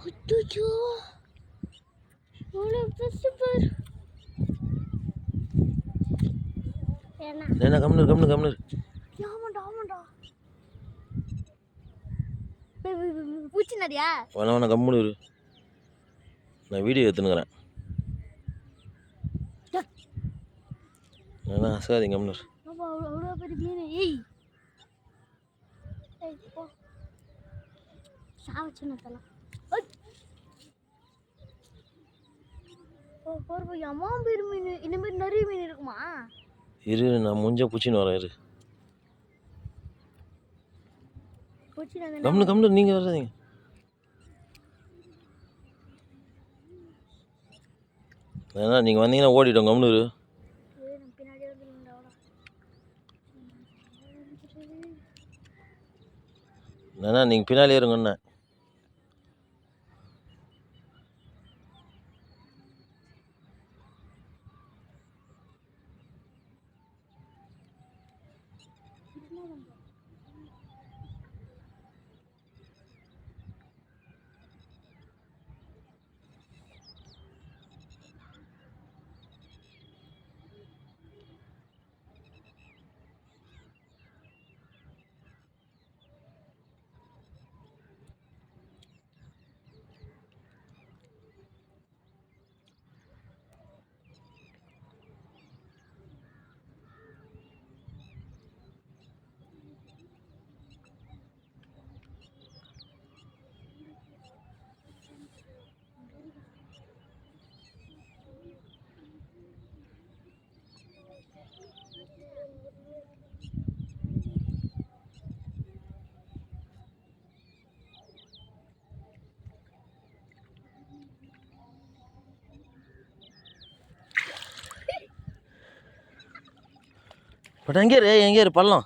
அச்சோ இவ்வளோ பெருசு பாரு. ஏன்னா? என்ன கம்னு கம்னு கம்னு ஆமாண்டா ஆமாண்டா. பூச்சி நதியா வேணா வேணா கம்முனு இரு. நான் வீடியோ எடுத்துனுக்குறேன் வேணா அசாதீங்க கம்னு அவ்வளோ பெரிய மீன்? ஏய். ஏய் போ சாவச்சு நத்தலாம் ஓ போர் மீன் இந்த மாதிரி நிறைய மீன் இருக்குமா? இரு நான் முஞ்ச பூச்சின்னு வரேன் இரு. கம்னு கம்னு நீங்கள் வராதீங்க. வேணா நீங்கள் வந்தீங்கன்னா ஓடிட்டோம் கம்னு இரு. வேணா நீங்கள் பின்னாலே இருங்கண்ணே. பட் எங்கே இரு எங்கே இரு பள்ளம்.